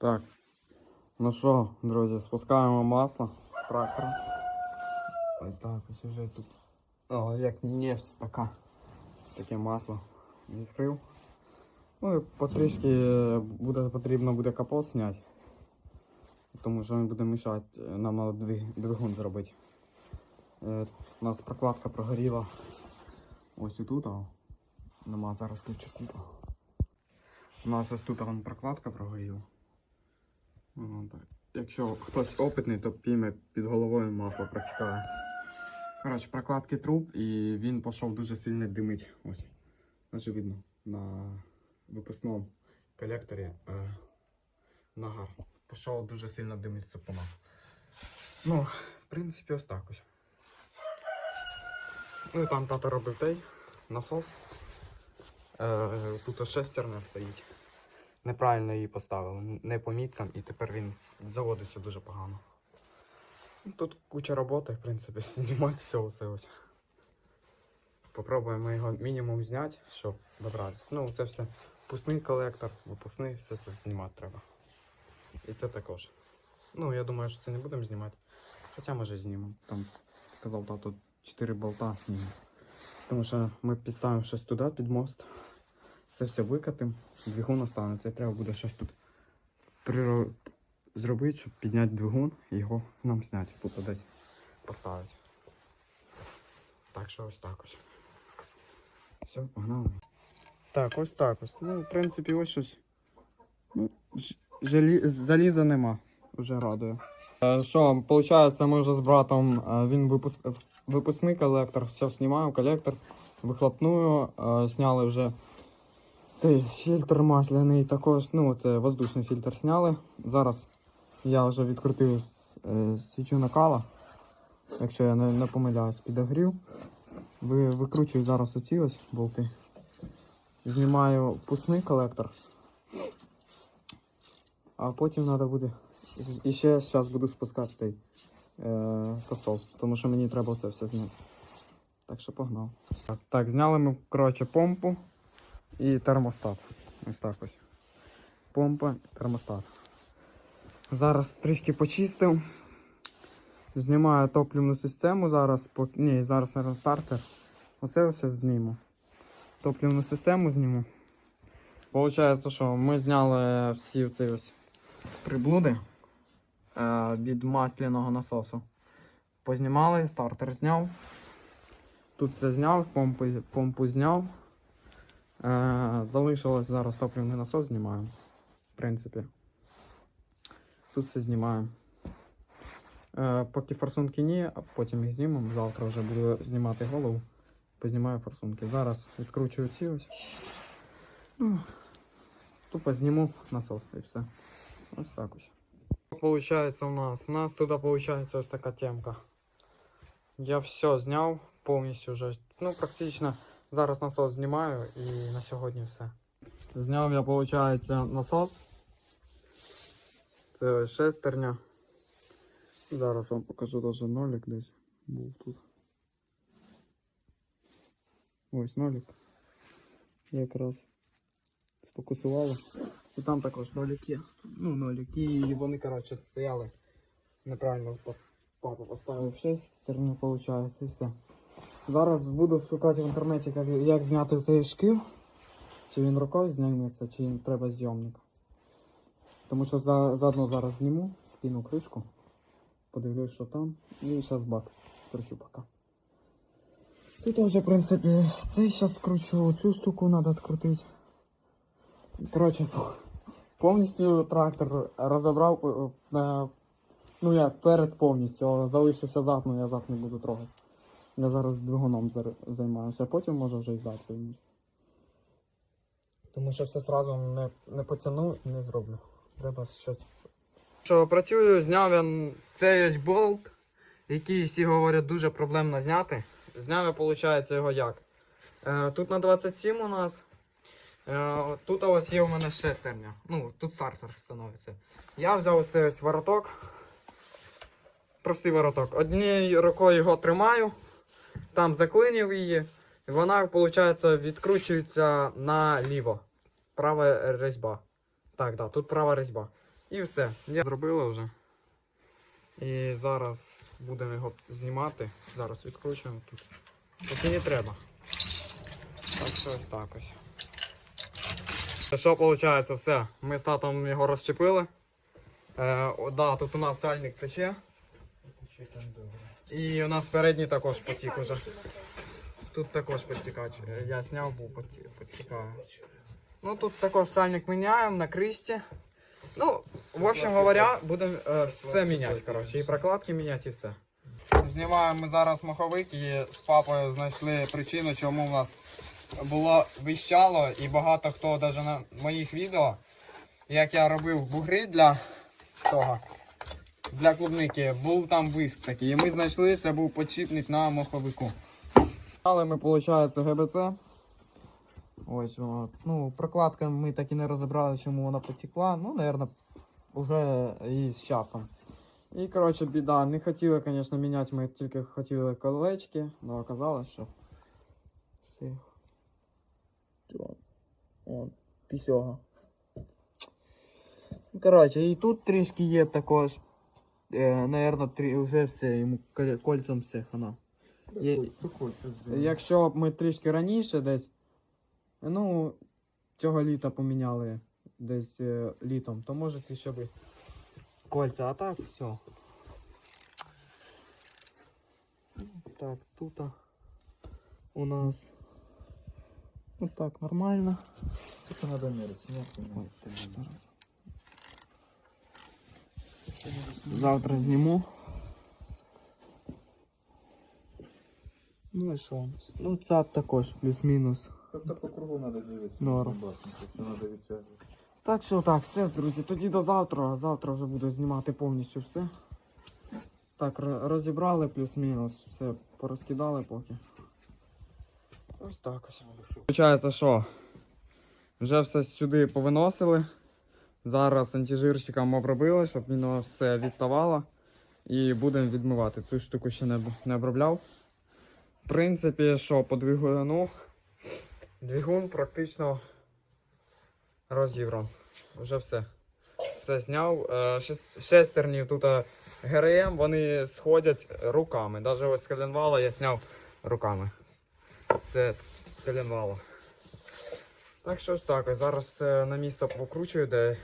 Так. Ну що, друзі, спускаємо масло з трактора. Ось так, ось уже тут. О, як нефть така. Таке масло відкрив. Ну і потрішки буде, потрібно буде капот зняти. Тому що він буде мішати е, нам двигун зробити. Е, у нас прокладка прогоріла. Ось і тут. а. Нема зараз ключу світла. У нас ось тут вон прокладка прогоріла. Ну, так. Якщо хтось опитний, то пійме під головою масло протікає. Коротше, прокладки труб і він пішов дуже сильно димить. Ось. Наче видно на випускному колекторі е, нагар. Пішов дуже сильно димить сапуна. Ну, в принципі, ось так ось. Ну і там тато робив той насос. Е, тут шестерня стоїть. Неправильно її поставили, не по міткам, і тепер він заводиться дуже погано. Ну, Тут куча роботи, в принципі, знімати все оце ось. Попробуємо його мінімум зняти, щоб добратися. Ну, це все впускний колектор, випускний, все це знімати треба. І це також. Ну, я думаю, що це не будемо знімати. Хоча може знімемо. Там сказав тато 4 болта знімемо. Тому що ми підставимо щось туди під мост. Це все викатимо, двигун останеться. Треба буде щось тут приро... зробити, щоб підняти двигун і його нам зняти, тут десь поставити. Так що ось так ось. Все, погнали. Так, ось так ось. Ну, в принципі, ось щось. Ну, жалі... Заліза нема. Уже радує. Е, Що, виходить, ми вже з братом, е, він випуск... випускний колектор, все знімаю, колектор, вихлопную, е, зняли вже той фільтр масляний також, ну це воздушний фільтр зняли. Зараз я вже відкрутив е, свічу накала, якщо я не, не помиляюсь, підогрів. Ви, викручую зараз оці ось болти. Знімаю впускний колектор. А потім треба буде. І ще зараз буду спускати той е, косол, тому що мені треба це все зняти. Так що погнав. Так зняли ми, коротше, помпу і термостат. Ось так ось. Помпа, термостат. Зараз трішки почистив. Знімаю топливну систему зараз. Ні, зараз наверное, стартер. Оце все зніму. Топливну систему зніму. Получається, що ми зняли всі ці ось приблуди е, від масляного насосу. Познімали, стартер зняв. Тут все зняв, помпу, помпу зняв. Е, залишилось зараз топливний насос знімаємо. В принципі. Тут все знімаємо. Е, поки форсунки ні, а потім їх знімемо. Завтра вже буду знімати голову. Познімаю форсунки. Зараз відкручую ці ось. Ну, тупо зніму насос і все. Ось так ось. Получається у нас. У нас тут получається ось така темка. Я все зняв повністю вже. Ну, практично Зараз насос знімаю і на сьогодні все. Зняв я, виходить, насос. Це ось шестерня. Зараз вам покажу даже нолик десь. Був тут. Ось нолик. Якраз сфокусувало. І там також нолик є. Ну, нолик. І вони, коротше, стояли. Неправильно па- папа поставив шестерню, виходить, і все. Зараз буду шукати в інтернеті, як, як зняти цей шків. Чи він рукою зніметься, чи їм треба зйомник. Тому що за, заодно зараз зніму, скину кришку, подивлюсь, що там, і зараз бак скручу поки. Тут вже, в принципі, цей зараз скручу, цю штуку треба відкрутити. Коротше, повністю трактор розібрав, е, ну як перед повністю, залишився зад, ну я зад не буду трогати. Я зараз двигуном займаюся, а потім може вже і зад. Тому що все одразу не, не потягну і не зроблю. Треба щось. Що працюю, зняв я цей ось болт, який всі говорять дуже проблемно зняти. Зняв я, виходить, його як. Е, тут на 27 у нас. Е, тут ось є у мене шестерня. Ну, тут стартер становиться. Я взяв ось цей ось вороток. Простий вороток. Однією рукою його тримаю, там заклинив її. І вона, виходить, відкручується наліво. Права різьба. Так, так, тут права різьба. І все. Я зробила вже. І зараз будемо його знімати. Зараз відкручуємо тут. Поки не треба. Так що ось так ось. Що виходить, все. Ми з татом його розчепили. Е, да, тут у нас сальник тече. І у нас передній також потік уже. Тут також потікач. Е, Я зняв, був поті- потікає. Ну тут також сальник міняємо на кришті. Ну, в общем говоря, будемо е, все міняти, коротше. І прокладки міняти, і все. Знімаємо ми зараз маховик і з папою знайшли причину, чому в нас було вищало, і багато хто навіть на моїх відео, як я робив бугри для того, для клубники, був там виск такий. І ми знайшли, це був подшипник на маховику. Але ми, виходить, ГБЦ. Ось воно. Ну, прокладка ми так і не розібрали, чому вона потекла. Ну, напевно, вже і з часом. І, коротше, біда. Не хотіли, звісно, міняти, ми тільки хотіли колечки, але оказалось, що. Сих. Он, пісього. Ну, Коротше, і тут трішки є також. Е, наверно, трі, вже все, йому коль- кольцем все хана. Є- Якщо б ми трішки раніше десь, ну, цього літа поміняли десь е, літом, то може ще би кольця, а так все. Так, тут у нас ну так, нормально. Тут надо мерить, нет, Ой, Завтра зніму. Ну і що? Ну це також плюс-мінус. Как-то по кругу надо дивитися. Норм. Так що так, все, друзі, тоді до завтра. Завтра вже буду знімати повністю все. Так, розібрали плюс-мінус, все порозкидали поки. Ось так ось. Получається, що? Вже все сюди повиносили. Зараз антижирчиком обробили, щоб воно все відставало. І будемо відмивати. Цю штуку ще не, не обробляв. В принципі, що по двигуну. Двигун практично розібрав. Вже все. Все зняв. Е, Шестерні тут е, ГРМ, вони сходять руками. Навіть ось з коленвала я зняв руками. Це з. Так що ось так. ось. Зараз на місто покручую, де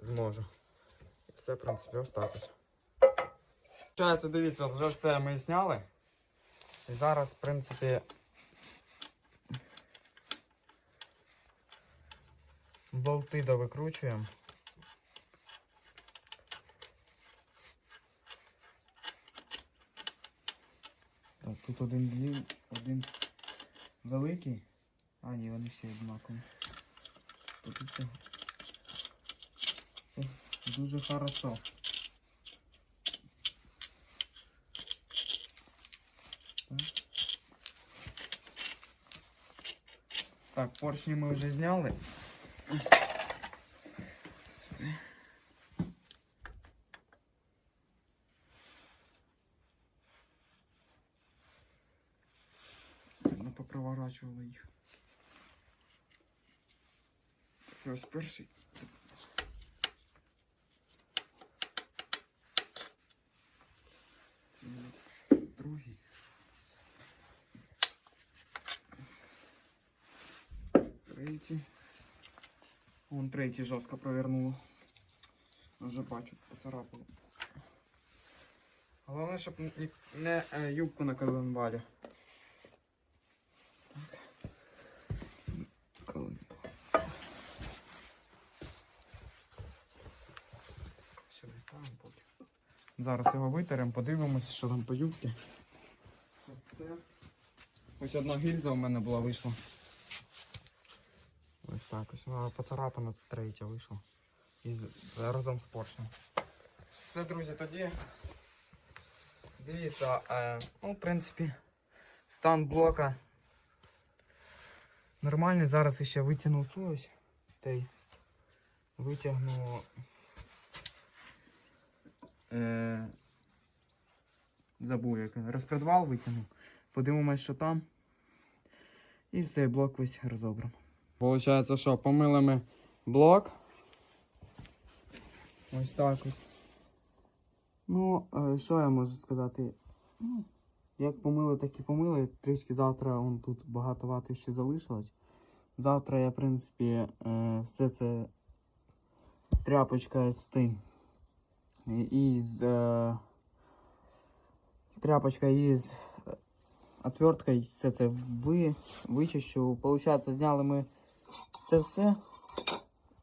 зможу. І все, в принципі, ось дивіться, вже все ми зняли. І зараз, в принципі, болти довикручуємо. Тут один один великий. А, ні, вони всі однакові. Тут це, це дуже хорошо. Так. Так, поршні ми вже зняли. Ми попроворачували їх. Це ось перший. Це... Це у нас другий. Третій. Вон третій жорстко провернуло. Вже бачу, поцарапало. Головне, щоб не, е, юбку на коленвалі. Колен. Сюди ставимо поки. Зараз його витеремо, подивимося, що там по юбці. Це. Ось одна гільза у мене була вийшла. Ось так ось. Вона поцарапана, це третя вийшла. І разом з поршнем. Все, друзі, тоді. Дивіться, е, ну, в принципі, стан блока нормальний. Зараз ще витягну ось. Витягну. Е, забув як. Розпредвал витягну. Подивимось, що там. І все, блок весь розобрано. Получається, що помили ми блок. Ось так ось. Ну, е, що я можу сказати? Ну, як помили, так і помили. Трішки завтра он тут багато вати ще залишилось. Завтра я, в принципі, е, все це тряпочка з тим. Із е, тряпочка із е, отверткою все це ви, вичищу. Получається, зняли ми це все.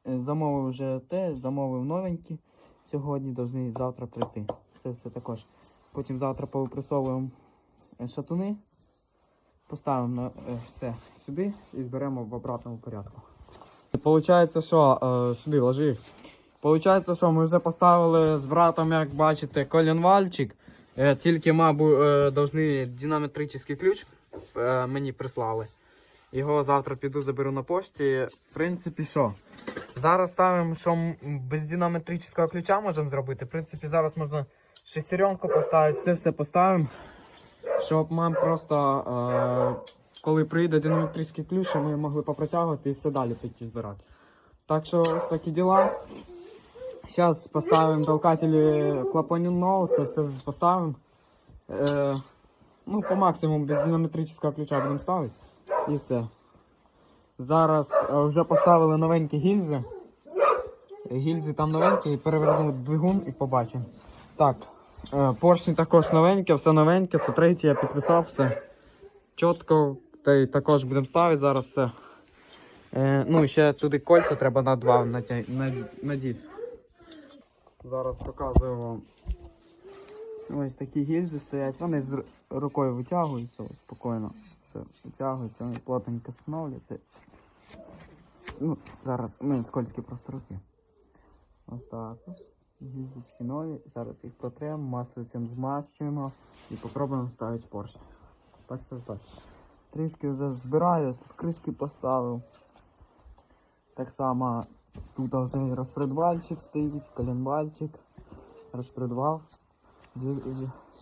Е, Замовив вже те, замовив новенькі. Сьогодні повинні завтра прийти. Це все також. Потім завтра повипресовуємо е, шатуни, поставимо на, все сюди і зберемо в обратному порядку. Получається, що сюди ложи. Получається, що ми вже поставили з братом, як бачите, колінвальчик. Е, тільки, мабуть, е, динаметричний ключ е, мені прислали. Його завтра піду заберу на пошті. В принципі, що? Зараз ставимо, що без динаметричного ключа можемо зробити. В принципі, зараз можна шестеренку поставити, це все поставимо. Щоб нам просто, коли прийде динаметричний ключ, ми могли попротягувати і все далі піти збирати. Так що ось такі діла. Зараз поставимо толкателі клапанів це все поставимо. Е, ну, по максимуму без динаметричного ключа будемо ставити. І все. Зараз е, вже поставили новенькі гільзи. Гільзи там новенькі, і двигун і побачимо. Так, е, поршні також новенькі, все новеньке, це третє, я підписав все. Чітко, та й також будемо ставити зараз все. Е, ну, ще туди кольця треба на два надіти. Зараз показую вам. Ось такі гільзи стоять, вони з рукою витягуються спокійно. Все витягується, вони плотненько встановлюються. Ну, зараз ми скользькі просто руки. Ось так ось. Гільзочки нові. Зараз їх протремо, маслицем змащуємо і попробуємо ставити поршень. Так що так. Трішки вже збираю, тут кришки поставив. Так само тут вже розпредвальчик стоїть, коленвальчик, розпредвал.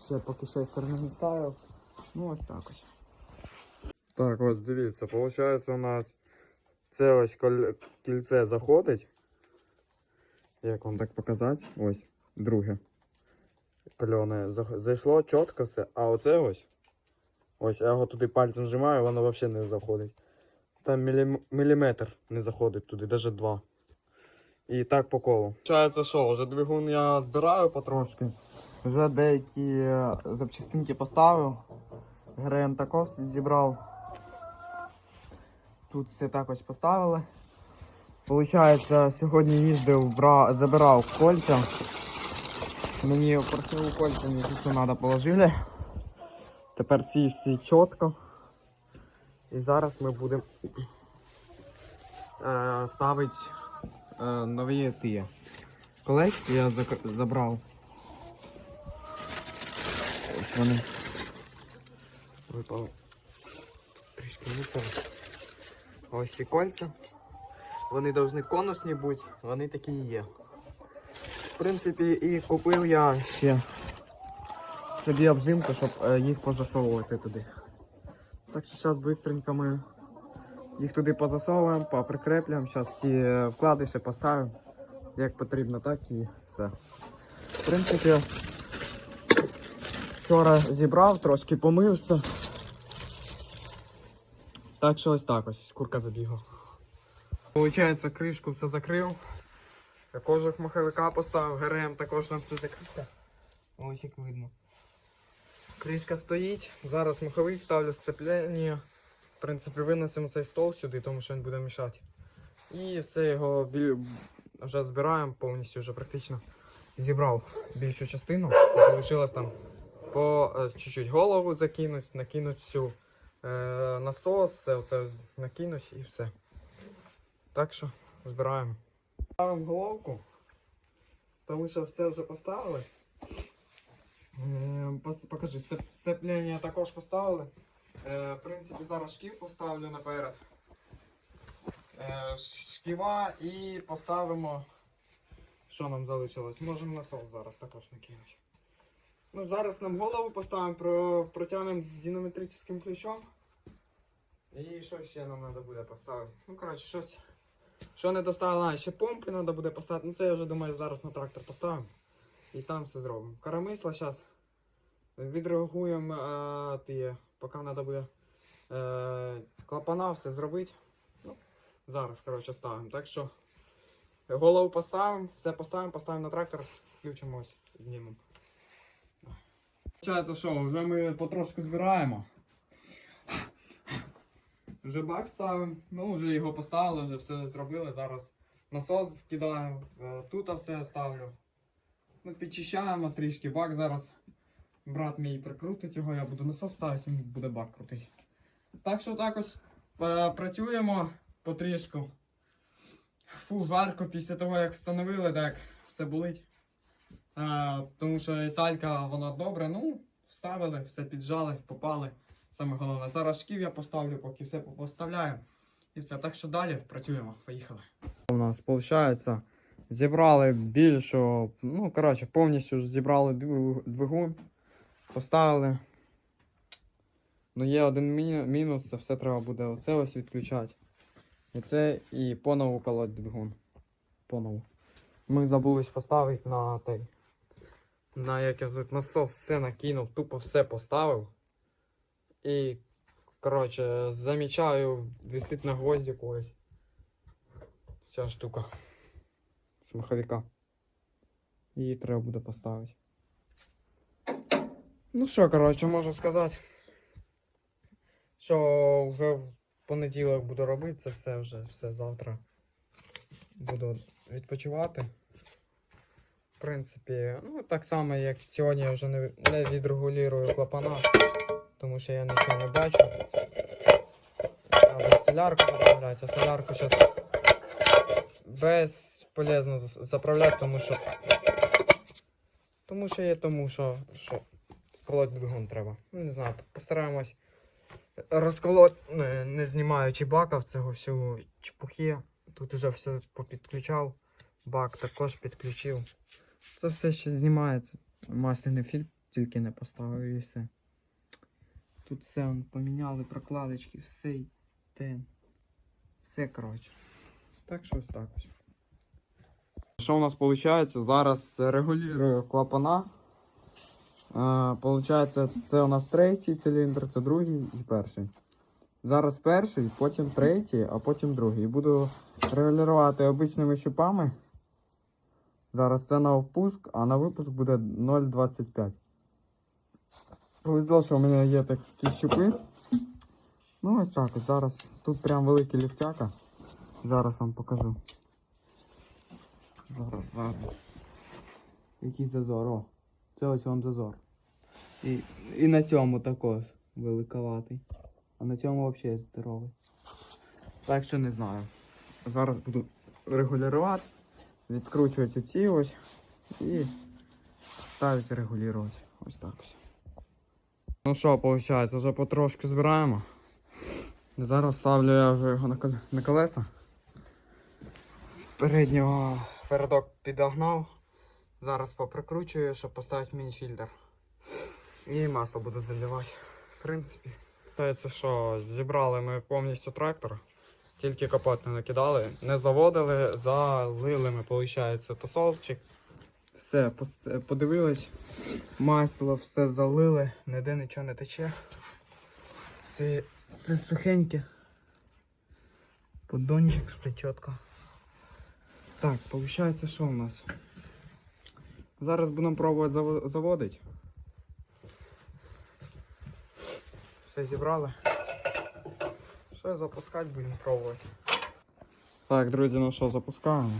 Ще поки шестерни не ставив. Ну ось так ось. Так, ось дивіться, виходить у нас це ось кільце заходить. Як вам так показати? Ось, друге. Кольоне зайшло чітко все, а оце ось. Ось я його туди пальцем зжимаю, воно взагалі не заходить. Там мілім... міліметр не заходить туди, навіть два. І так по колу. Получається, що, вже двигун я збираю потрошки. Вже деякі е, запчастинки поставив. ГРМ також зібрав. Тут все так ось поставили. Получається, сьогодні їздив, бра... забирав кольця. Мені поршневу кольця не все треба положили. Тепер ці всі чітко. І зараз ми будемо е, ставити нові ті. Колечки я забрав. Ось вони. Випали. Трішки не це. Ось ці кольця. Вони повинні конусні бути, вони такі і є. В принципі, і купив я ще собі обжимку, щоб е, їх позасовувати туди. Так що зараз швидко ми їх туди позасовуємо, поприкреплюємо. Зараз всі вкладиші поставимо. Як потрібно, так і все. В принципі, вчора зібрав, трошки помився. Так що ось так ось, курка забігла. Получається, кришку все закрив. Також маховика поставив, ГРМ також там все закрите. Ось як видно. Кришка стоїть. Зараз маховик ставлю сцеплення. В принципі, винесемо цей стол сюди, тому що він буде мішати. І все його біль... вже збираємо повністю, вже практично зібрав більшу частину. Залишилось там по е, чуть-чуть голову закинуть, накинуть всю е, насос, все, все накинуть і все. Так що збираємо. Ставимо головку, тому що все вже поставили. Пос- Покажи, сцеплення також поставили. Е, В принципі, зараз шків поставлю наперед. Е, Шківа і поставимо. Що нам залишилось? Можемо насос зараз також накинути. Ну, зараз нам голову поставимо, про, протягнемо динаметричним ключом. І що ще нам треба буде поставити? Ну, коротше, щось Що не доставили, а ще помпи треба буде поставити. Ну це я вже думаю, зараз на трактор поставимо. І там все зробимо. Карамисла зараз відреагуємо, е, ті, поки треба буде е, клапана все зробити. Ну, зараз, коротше, ставимо. Так що голову поставимо, все поставимо, поставимо на трактор, включимо ось, знімемо. Получається, що, вже ми потрошку збираємо. Вже бак ставимо, ну вже його поставили, вже все зробили. Зараз насос скидаю, е, тут все ставлю. Ну, підчищаємо трішки бак зараз. Брат мій прикрутить його, я буду насос ставити, він буде бак крутити. Так що так ось е, працюємо потрішку. Фу, жарко після того, як встановили, так все болить. Е, тому що італька вона добра, ну, вставили, все піджали, попали. Саме головне. Зараз шків я поставлю, поки все поставляю. І все. Так що далі працюємо. Поїхали. У нас виходить, зібрали більшу, ну, коротше, повністю зібрали двигу- двигун, поставили. Ну, є один мінус, це все треба буде оце ось відключати. Оце і понову колоть двигун. Понову. Ми забулись поставити на той. На як я тут насос все накинув, тупо все поставив. І, коротше, замічаю, висить на гвоздику ось. Ця штука. З маховика. Її треба буде поставити. Ну що, коротше, можу сказати. Що вже в понеділок буду робити це все вже, все завтра. Буду відпочивати. В принципі, ну так само, як сьогодні я вже не, не відрегулюю клапана, тому що я нічого не бачу. Треба солярку заправляти, а солярку зараз безполезно заправляти, тому що. Тому що є тому, що, що колоть двигун треба. Ну, не знаю, постараємось розколоть, не, не знімаючи бака цього всього чепухи. Тут вже все попідключав. Бак також підключив. Це все ще знімається. Масляний фільтр тільки не поставив і все. Тут все поміняли прокладочки, все те. Все коротше. Так що ось так ось. Що у нас виходить? Зараз регулюю клапана. Е, Получається, це у нас третій циліндр, це другий і перший. Зараз перший, потім третій, а потім другий. Буду регулювати обичними щупами. Зараз це на впуск, а на випуск буде 0,25. Повезло, що в мене є такі щупи. Ну ось так зараз. Тут прям великий ліфтяка. Зараз вам покажу. Зараз, зараз. Який зазор, о. Це ось вам зазор. І, і на цьому також великоватий. А на цьому взагалі здоровий. Так що не знаю. Зараз буду регулювати, відкручувати ці ось і ставити регулювати. Ось так. Ну що, виходить, вже потрошки збираємо. Зараз ставлю я вже його на колеса. Переднього передок підогнав. Зараз поприкручую, щоб поставити міні-фільтр. І масло буду заливати. В принципі. Це що, зібрали ми повністю трактор. Тільки капот не накидали, не заводили, залили ми, виходить, тосолчик. Все, подивились, масло все залили, ніде нічого не тече. Все, все сухеньке. Поддончик, все чітко. Так, виходить, що у нас? Зараз будемо пробувати зав... заводити. Все зібрали. Що запускати будемо пробувати. Так, друзі, ну що, запускаємо.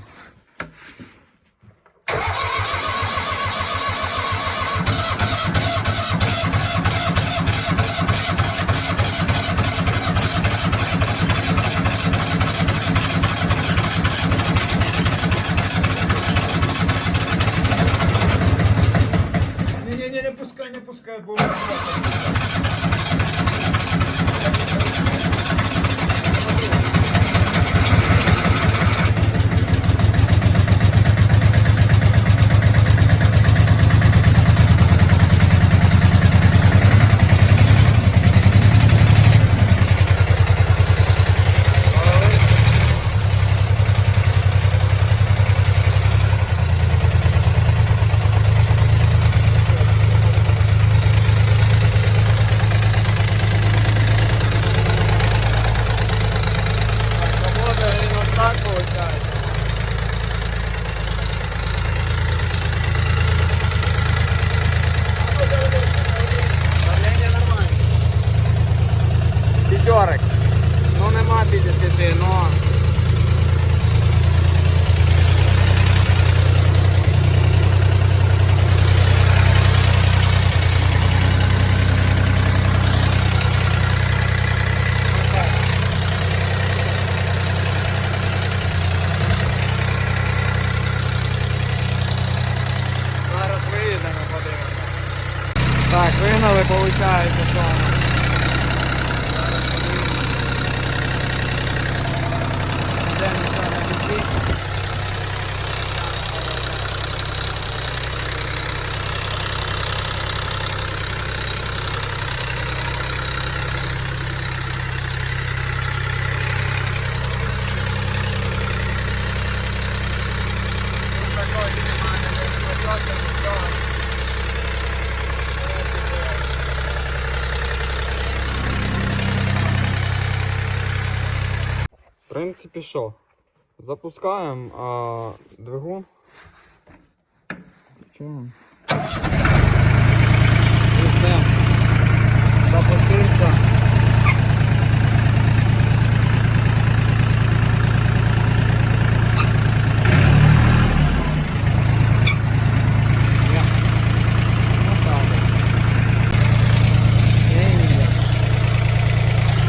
В принципі, що? Запускаємо а, двигун. Все. Запустився.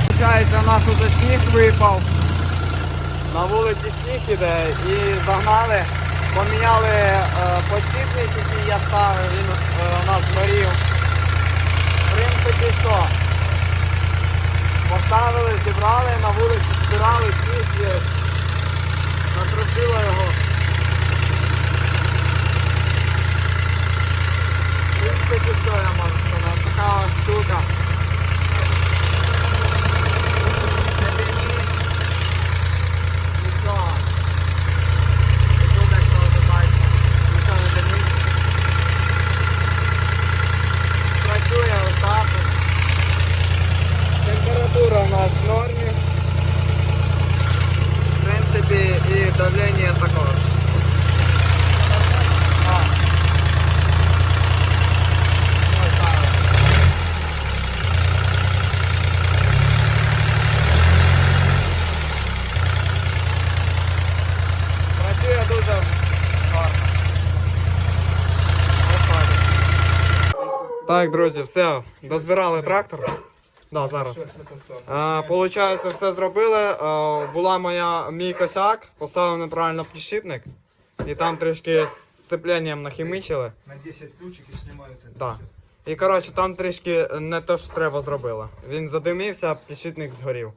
Получається, у нас уже сніг випав. На вулиці сніг іде і загнали, поміняли е, подшипник, який я ставив, він е, у нас згорів. В принципі, що? Поставили, зібрали, на вулиці збирали сніг, накрутило його. В принципі, що я можу сказати? Така штука. Не димить. Нічого. І тут, як ви бачите, нічого не димить. Працює отак. от. Температура у нас в нормі. В принципі, і давлення також. А. Ось так. Працює дуже гарно. Так, друзі, все, дозбирали трактор. Да, зараз. А, Получається, все зробили. А, була моя мій косяк, поставив неправильно підшипник. І там трішки з сцепленням нахімичили. На 10 ключиків знімають. Да. І коротше, там трішки не те, що треба зробили. Він задимився, підшипник згорів.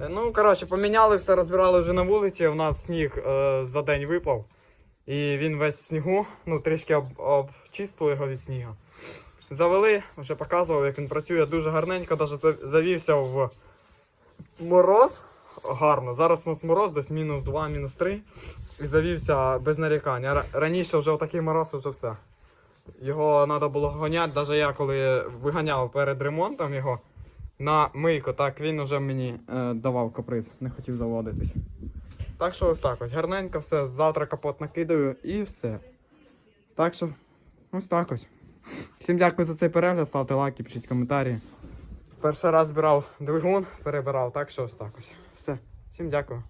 Е, Ну, коротше, поміняли все, розбирали вже на вулиці. У нас сніг е, за день випав. І він весь в снігу, ну трішки об, обчистили його від снігу. Завели, вже показував, як він працює дуже гарненько, навіть завівся в мороз гарно. Зараз у нас мороз, десь мінус 2, мінус 3. І завівся без ра- Раніше вже отакий мороз, вже все. Його треба було гоняти, навіть я коли виганяв перед ремонтом його на мийку, так він вже мені е, давав каприз, не хотів заводитись. Так що ось так ось, гарненько все, завтра капот накидаю і все. Так що, ось так ось. Всім дякую за цей перегляд, ставте лайки, пишіть коментарі. Перший раз збирав двигун, перебирав, так що ось так ось. Все. Всім дякую.